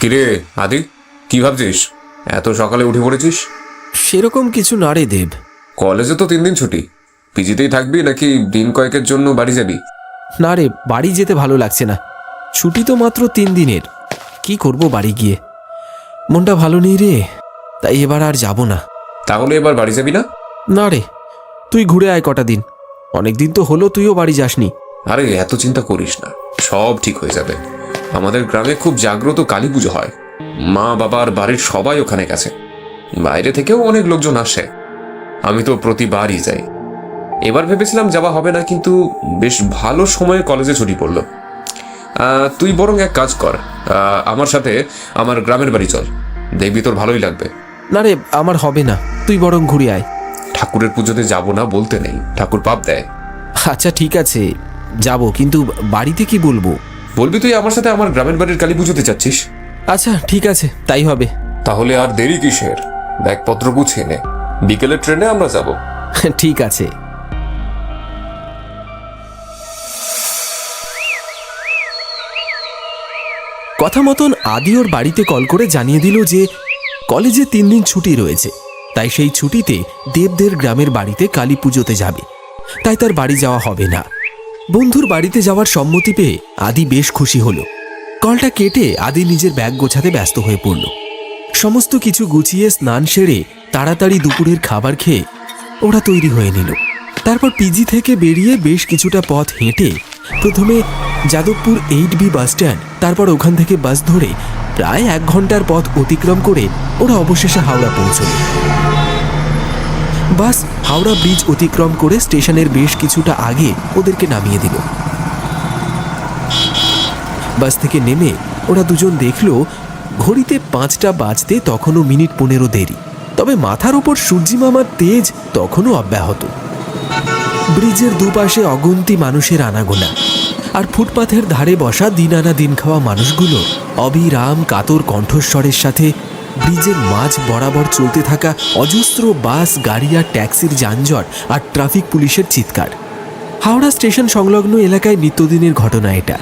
কিরে আদি কি ভাবছিস? এত সকালে উঠে পড়েছিস? সেরকম কিছু না রে দেব। কলেজে তো তিন দিন ছুটি। পিজিতেই থাকবি নাকি দিন কয়েকের জন্য বাড়ি যাবি? না রে বাড়ি যেতে ভালো লাগছে না। ছুটি তো মাত্র তিন দিনের। কি করব বাড়ি গিয়ে? মনটা ভালো নেই রে তাই এবার আর যাব না। তাহলে এবার বাড়ি যাবি না? না রে তুই ঘুরে আয় কটা দিন। অনেক দিন তো হলো তুইও বাড়ি যাসনি। আরে এত চিন্তা করিস না সব ঠিক হয়ে যাবে। আমাদের গ্রামে খুব জাগ্রত কালী পুজো হয়। মা বাবার বাড়ির সবাই ওখানে গেছে। বাইরে থেকেও অনেক লোকজন আসে। আমি তো প্রতিবারই যাই। এবার ভেবেছিলাম যাওয়া হবে না কিন্তু বেশ ভালো সময়ে কলেজে ছুটি পড়ল। তুই বরং এক কাজ কর আমার সাথে আমার গ্রামের বাড়ি চল। দেখবি তোর ভালোই লাগবে। না রে আমার হবে না। তুই বরং ঘুরে আয়। ঠাকুরের পুজোতে যাব না বলতে নেই ঠাকুর পাপ দেয়। আচ্ছা ঠিক আছে যাব কিন্তু বাড়িতে কি বলব? বলবি তুই আমার সাথে আমার গ্রামের বাড়ির কালী পুজোতে যাচ্ছিস? আচ্ছা ঠিক আছে তাই হবে। তাহলে আর দেরি কিসের? ব্যাগপত্র গুছিয়ে নে বিকেলের ট্রেনে আমরা যাব। ঠিক আছে। কথা মতন আদি ওর বাড়িতে কল করে জানিয়ে দিল যে কলেজে তিন দিন ছুটি রয়েছে। তাই সেই ছুটিতে দেবদের গ্রামের বাড়িতে কালী পুজোতে যাবে। তাই তার বাড়ি যাওয়া হবে না। বন্ধুর বাড়িতে যাওয়ার সম্মতি পেয়ে আদি বেশ খুশি হলো। কলটা কেটে আদি নিজের ব্যাগ গোছাতে ব্যস্ত হয়ে পড়ল। সমস্ত কিছু গুছিয়ে স্নান সেরে তাড়াতাড়ি দুপুরের খাবার খেয়ে ওরা তৈরি হয়ে নিল। তারপর পিজি থেকে বেরিয়ে বেশ কিছুটা পথ হেঁটে প্রথমে Jadavpur eight B bus stand. তারপর ওখান থেকে বাস ধরে প্রায় এক ঘণ্টার পথ অতিক্রম করে ওরা অবশেষে হাওড়া পৌঁছল। বাস হাওড়া ব্রিজ অতিক্রম করে স্টেশনের বেশ কিছুটা আগে ওদেরকে নামিয়ে দিল। বাস থেকে নেমে ওরা দুজন দেখল, ঘড়িতে পাঁচটা বাজতে তখনও মিনিট পনেরো দেরি। তবে মাথার ওপর সূর্যি মামার তেজ তখনও অব্যাহত। ব্রিজের দুপাশে অগুন্তি মানুষের আনাগোনা। আর ফুটপাথের ধারে বসা দিন আনা দিন খাওয়া মানুষগুলো অবিরাম কাতর কণ্ঠস্বরের সাথে ব্রিজের মাঝ বরাবর চলতে থাকা অজস্র বাস, গাড়ি আর ট্যাক্সির যানজট আর ট্রাফিক পুলিশের চিৎকার। হাওড়া স্টেশন সংলগ্ন এলাকায় নিত্যদিনের ঘটনা এটা।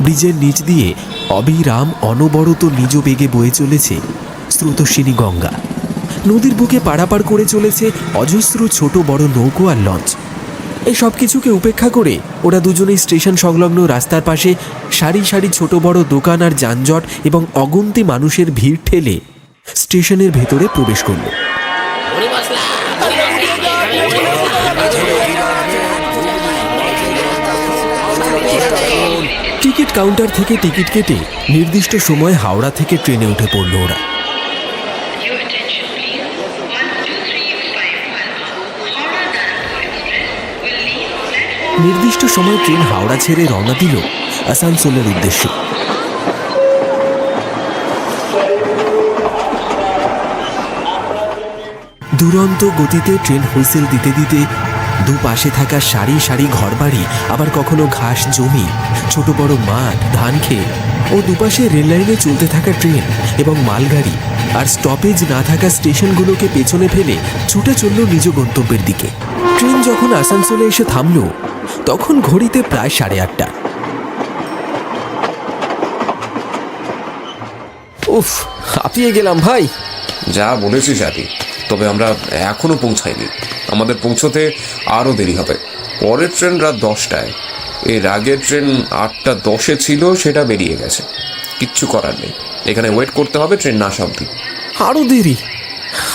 ব্রিজের নিচ দিয়ে অবিরাম অনবরত নিজ বেগে বয়ে চলেছে স্রোতস্বিনী গঙ্গা। নদীর বুকে পাড়াপাড় করে চলেছে অজস্র ছোট বড় নৌকো আর লঞ্চ। এই সব কিছুকে উপেক্ষা করে ওরা দুজনেই স্টেশন সংলগ্ন রাস্তার পাশে সারি সারি ছোট বড় দোকান আর যানজট এবং অগুন্তি মানুষের ভিড় ঠেলে স্টেশনের ভেতরে প্রবেশ করল। টিকিট কাউন্টার থেকে টিকিট কেটে নির্দিষ্ট সময়ে হাওড়া থেকে ট্রেনে উঠে পড়ল ওরা। নির্দিষ্ট সময় ট্রেন হাওড়া ছেড়ে রওনা দিল আসানসোলের উদ্দেশ্যে। দুরন্ত গতিতে ট্রেন হুইসেল দিতে দিতে দুপাশে থাকা সারি সারি ঘরবাড়ি, আবার কখনো ঘাস জমি, ছোট বড় মাঠ, ধান খেয়ে ও দুপাশে রেললাইনে চলতে থাকা ট্রেন এবং মালগাড়ি আর স্টপেজ না থাকা স্টেশনগুলোকে পেছনে ফেলে ছুটে চলল নিজ গন্তব্যের দিকে। ট্রেন যখন আসানসোলে এসে থামলো তখন ঘড়িতে প্রায় সাড়ে আটটা। উফ হাঁপিয়ে গেলাম ভাই। যা বলেছিস আদি তবে আমরা এখনও পৌঁছাইনি। আমাদের পৌঁছতে আরও দেরি হবে। পরের ট্রেন রাত দশটায়। এর আগের ট্রেন আটটা দশে ছিল সেটা বেরিয়ে গেছে। কিচ্ছু করার নেই। এখানে ওয়েট করতে হবে ট্রেন না আসা অবধি। আরও দেরি?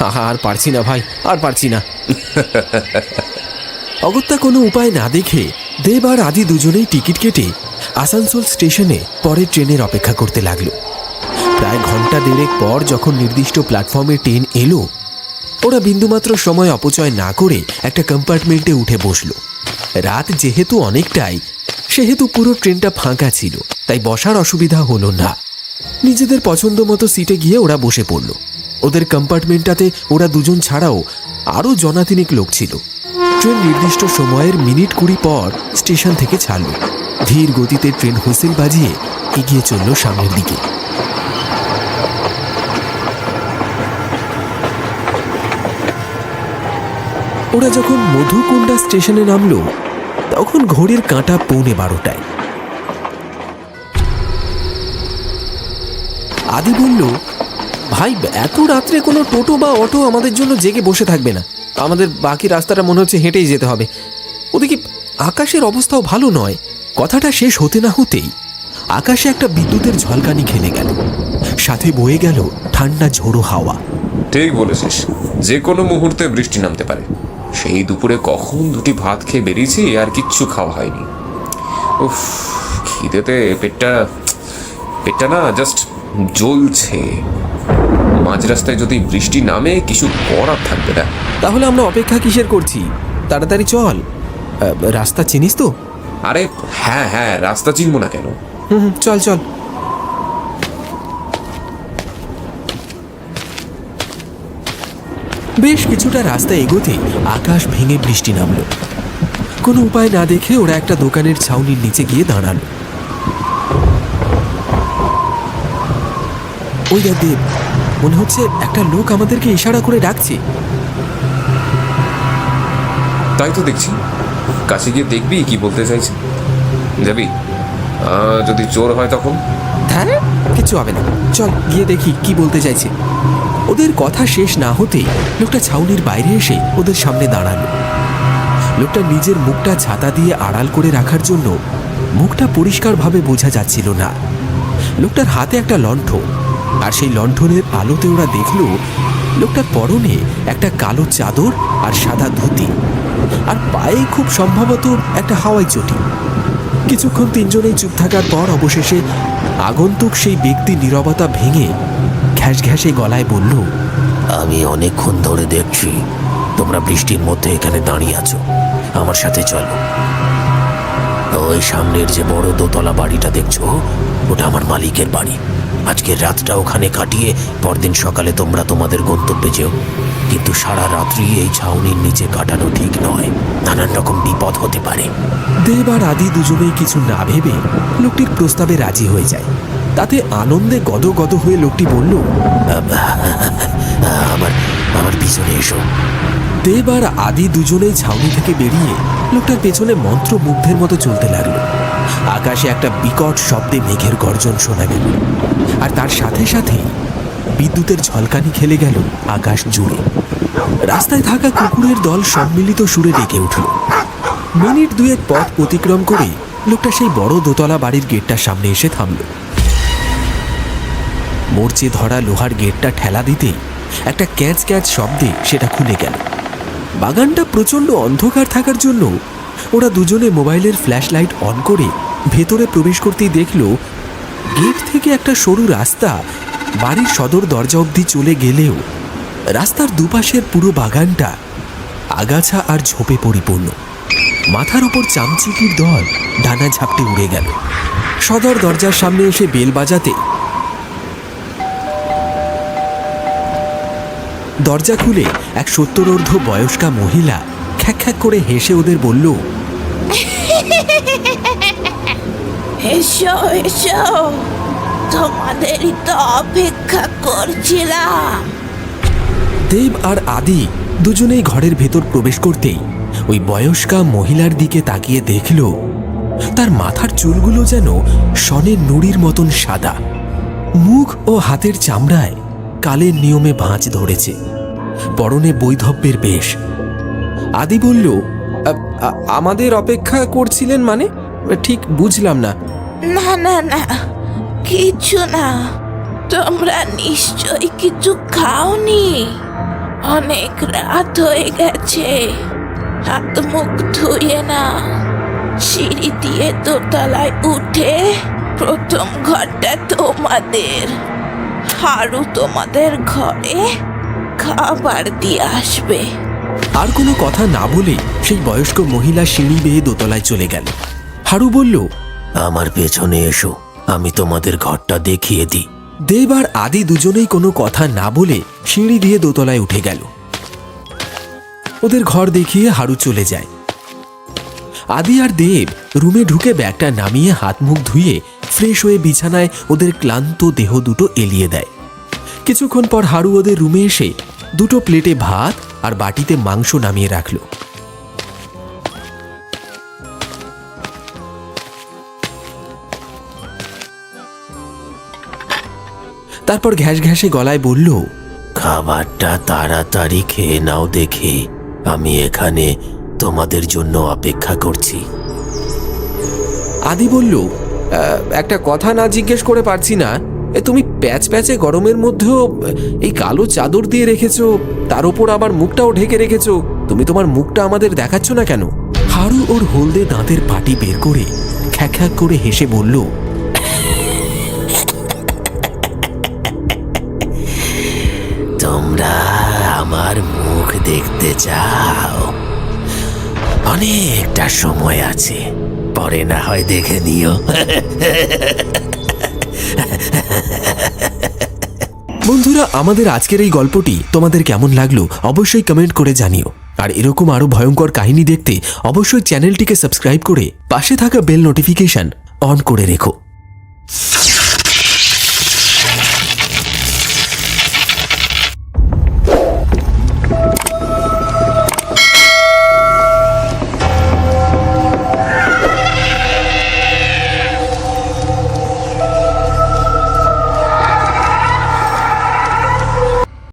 আর পারছি না ভাই আর পারছি না। অগত্যা কোনো উপায় না দেখে দেব আর আদি দুজনেই টিকিট কেটে আসানসোল স্টেশনে পরের ট্রেনের অপেক্ষা করতে লাগল। প্রায় ঘণ্টা দেড়েক পর যখন নির্দিষ্ট প্ল্যাটফর্মে ট্রেন এলো, ওরা বিন্দুমাত্র সময় অপচয় না করে একটা কম্পার্টমেন্টে উঠে বসল। রাত যেহেতু অনেকটাই, সেহেতু পুরো ট্রেনটা ফাঁকা ছিল, তাই বসার অসুবিধা হলো না। নিজেদের পছন্দ মতো সিটে গিয়ে ওরা বসে পড়ল। ওদের কম্পার্টমেন্টটাতে ওরা দুজন ছাড়াও আরও জনাতিনিক লোক ছিল। ট্রেন নির্দিষ্ট সময়ের মিনিট কুড়ি পর স্টেশন থেকে ছাড়ল। ধীর গতিতে ট্রেন হুইসেল বাজিয়ে এগিয়ে চলল সামনের দিকে। ওরা যখন মধুকুণ্ডা স্টেশনে নামলো, তখন ঘড়ির কাঁটা পৌনে বারোটায়। আদি বলল, ভাই, এত রাত্রে কোনো টোটো বা অটো আমাদের জন্য জেগে বসে থাকবে না। আমাদের বাকি রাস্তাটা মনে হচ্ছে হেঁটেই যেতে হবে। ওদিকে আকাশের অবস্থাও ভালো নয়। কথাটা শেষ হতে না হতেই আকাশে একটা বিদ্যুতের ঝলকানি খেলে গেল। সাথে বয়ে গেল ঠান্ডা ঝোড়ো হাওয়া। ঠিক বলেছিস। যে কোনো মুহূর্তে বৃষ্টি নামতে পারে। সেই দুপুরে কখন দুটি ভাত খেয়ে বেরিয়েছি আর কিচ্ছু খাওয়া হয়নি। উফ, খিদেতে পেটটা পেটটা না জাস্ট জ্বলছে। মাঝ রাস্তায় যদি বৃষ্টি নামে কিছু করার থাকবে না। তাহলে আমরা অপেক্ষা কিসের করছি? তাড়াতাড়ি চল। রাস্তা চিনিস তো? আরে হ্যাঁ হ্যাঁ রাস্তা চিনবো না কেন? হুম চল চল। বেশ কিছুটা রাস্তা এগোতে আকাশ ভেঙে বৃষ্টি নামলো। কোনো উপায় না দেখে ওরা একটা দোকানের ছাউনির নিচে গিয়ে দাঁড়াল। ওই দেখ দেব। মনে হচ্ছে একটা লোক আমাদেরকে ইশারা করে ডাকছে। তাই তো দেখছি। কাছে গিয়ে দেখবি কি বলতে চাইছে। যাবি। যদি চোর হয় তখন? হ্যাঁ কিছু হবে না। চল গিয়ে দেখি কি বলতে চাইছে। ওদের কথা শেষ না হতে লোকটা ছাউনির বাইরে এসে ওদের সামনে দাঁড়াল। লোকটা নিজের মুখটা ছাতা দিয়ে আড়াল করে রাখার জন্য মুখটা পরিষ্কারভাবে বোঝা যাচ্ছিল না। লোকটার হাতে একটা লণ্ঠন আর সেই লণ্ঠনের আলোতে ওরা দেখল লোকটার পরনে একটা কালো চাদর আর সাদা ধুতি, আর পায়ে খুব সম্ভবত একটা হাওয়াই চটি। কিছুক্ষণ তিনজনেই চুপ থাকার পর অবশেষে আগন্তুক সেই ব্যক্তি নীরবতা ভেঙে ঘ্যাস ঘ্যাসে গলায় বলল, আমি অনেকক্ষণ ধরে দেখছি, তোমরা বৃষ্টির মধ্যে এখানে দাঁড়িয়ে আছো। আমার সাথে চলো। ওই সামনের যে বড় দোতলা বাড়িটা দেখছ, ওটা আমার মালিকের বাড়ি। আজকের রাতটা ওখানে কাটিয়ে পরদিন সকালে তোমরা তোমাদের গন্তব্যে যেও। কিন্তু সারা রাত্রি এই ছাউনির নিচে কাটানো ঠিক নয়। নানান রকম বিপদ হতে পারে। দেব আর আদি দুজনেই কিছু না ভেবে লোকটির প্রস্তাবে রাজি হয়ে যায়। তাতে আনন্দে গদগদ হয়ে লোকটি বলল আমার আমার পিছনে এসো। দেব আর আদি দুজনেই ছাউনি থেকে বেরিয়ে লোকটার পেছনে মন্ত্রমুগ্ধের মতো চলতে লাগল। আকাশে একটা বিকট শব্দে মেঘের গর্জন শোনা গেল। আর তার সাথে সাথে বিদ্যুতের ঝলকানি খেলে গেল আকাশ জুড়ে। রাস্তায় থাকা কুকুরের দল সম্মিলিত সুরে ডেকে উঠল। মিনিট দুয়েক পথ অতিক্রম করে লোকটা সেই বড় দোতলা বাড়ির গেটটার সামনে এসে থামল। মরচে ধরা লোহার গেটটা ঠেলা দিতেই একটা ক্যাচ ক্যাচ শব্দে সেটা খুলে গেল। বাগানটা প্রচণ্ড অন্ধকার থাকার জন্য ওরা দুজনে মোবাইলের ফ্ল্যাশ লাইট অন করে ভেতরে প্রবেশ করতেই দেখল, গেট থেকে একটা সরু রাস্তা বাড়ির সদর দরজা অবধি চলে গেলেও রাস্তার দুপাশের পুরো বাগানটা আগাছা আর ঝোপে পরিপূর্ণ। মাথার ওপর চামচিকির দল ডানা ঝাপটে উড়ে গেল। সদর দরজার সামনে এসে বেল বাজাতে দরজা খুলে এক সত্তরোর্ধ বয়স্কা মহিলা খ্যাক খ্যাক করে হেসে ওদের বলল এসো এসো। তোমাদেরই তো অপেক্ষা করছিলাম। দেব আর আদি দুজনেই ঘরের ভেতর প্রবেশ করতেই ওই বয়স্কা মহিলার দিকে তাকিয়ে দেখল, তার মাথার চুলগুলো যেন সনের নুড়ির মতন সাদা। মুখ ও হাতের চামড়ায় কালের নিয়মে ভাঁজ ধরেছে। পরনে বৈধব্যের বেশ। আদি বলল আমাদের অপেক্ষা করছিলেন মানে? ঠিক বুঝলাম না। না না না, কিছু না। তোমরা নিশ্চয়ই কিছু খাওনি। অনেক রাত হয়ে গেছে। হাত মুখ ধুয়ে না। সিঁড়ি দিয়ে দোতলায় উঠে প্রথম ঘরটা তোমাদের। হারু তোমাদের ঘরে খাবার দিয়ে আসবে। আর কোনো কথা না বলে সেই বয়স্ক মহিলা সিঁড়ি বেয়ে দোতলায় চলে গেল। হারু বলল আমার পেছনে এসো, আমি তোমাদের ঘরটা দেখিয়ে দিই। দেব আর আদি দুজনেই কোনো কথা না বলে সিঁড়ি দিয়ে দোতলায় উঠে গেল। ওদের ঘর দেখিয়ে হারু চলে যায়। আদি আর দেব রুমে ঢুকে ব্যাগটা নামিয়ে হাত মুখ ধুয়ে ফ্রেশ হয়ে বিছানায় ওদের ক্লান্ত দেহ দুটো এলিয়ে দেয়। কিছুক্ষণ পর হাড়ু ওদের রুমে এসে দুটো প্লেটে ভাত আর বাটিতে মাংস নামিয়ে রাখল। তারপর ঘ্যাস ঘ্যাসে গলায় বলল খাবারটা তাড়াতাড়ি খেয়ে নাও দেখে। আমি এখানে তোমাদের জন্য অপেক্ষা করছি। আদি বলল "আহ, একটা কথা না জিজ্ঞেস করে পারছি না। এ, তুমি প্যাচ প্যাচে গরমের মধ্যেও এই কালো চাদর দিয়ে রেখেছো তার ওপর আবার মুখটাও ঢেকে রেখেছো। তুমি তোমার মুখটা আমাদের দেখাচ্ছ না কেন? হারু ওর হলদে দাঁতের পাটি বের করে খ্যাক করে হেসে বলল তোমরা আমার মুখ দেখতে চাও। অনেকটা সময় আছে। পরে না হয় দেখে নিও। বন্ধুরা, আমাদের আজকের এই গল্পটি তোমাদের কেমন লাগল অবশ্যই কমেন্ট করে জানিও। আর এরকম আরও ভয়ঙ্কর কাহিনী দেখতে অবশ্যই চ্যানেলটিকে সাবস্ক্রাইব করে পাশে থাকা বেল নোটিফিকেশন অন করে রেখো।